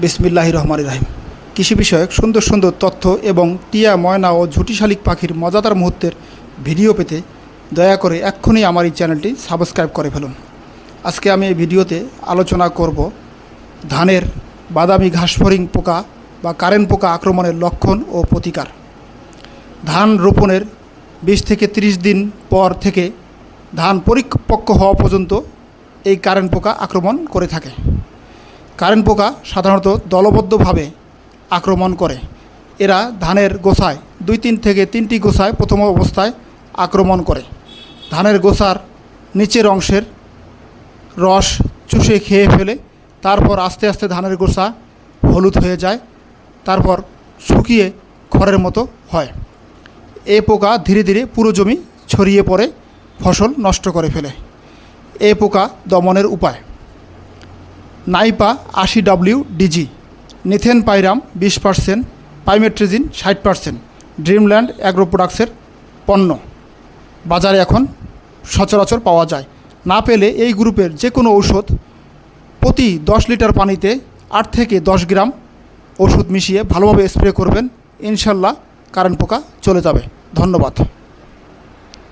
বিসমিল্লাহ রহমান রাহিম। কৃষি বিষয়ক সুন্দর সুন্দর তথ্য এবং টিয়া, ময়না ও ঝুটি শালিক পাখির মজাদার মুহূর্তের ভিডিও পেতে দয়া করে এক্ষুনি আমার এই চ্যানেলটি সাবস্ক্রাইব করে ফেলুন। আজকে আমি এই ভিডিওতে আলোচনা করব ধানের বাদামি ঘাসফড়িং পোকা বা কারেন্ট পোকা আক্রমণের লক্ষণ ও প্রতিকার। ধান রোপণের বিশ থেকে ৩০ দিন পর থেকে ধান পরিপক্ক হওয়া পর্যন্ত এই কারেন্ট পোকা আক্রমণ করে থাকে। কারেন্ট পোকা সাধারণত দলবদ্ধভাবে আক্রমণ করে। এরা ধানের গোছায় দুই তিন থেকে তিনটি গোছায় প্রথম অবস্থায় আক্রমণ করে। ধানের গোছার নিচের অংশের রস চুষে খেয়ে ফেলে, তারপর আস্তে আস্তে ধানের গোছা হলুদ হয়ে যায়, তারপর শুকিয়ে খড়ের মতো হয়। এ পোকা ধীরে ধীরে পুরো জমি ছড়িয়ে পড়ে, ফসল নষ্ট করে ফেলে। এ পোকা দমনের উপায়। নাইপা আশি ডাব্লিউ ডিজি। নিথেন পাইরাম বিশ পার্সেন্ট, পাইমেট্রিজিন ষাট পার্সেন্ট, ড্রিমল্যান্ড অ্যাগ্রো প্রোডাক্টসের পণ্য। বাজারে এখন সচরাচর পাওয়া যায়। না পেলে এই গ্রুপের যে কোনো ঔষধ প্রতি দশ লিটার পানিতে আট থেকে দশ গ্রাম ওষুধ মিশিয়ে ভালোভাবে স্প্রে করবেন। ইনশাল্লাহ কারেন্ট পোকা চলে যাবে। ধন্যবাদ।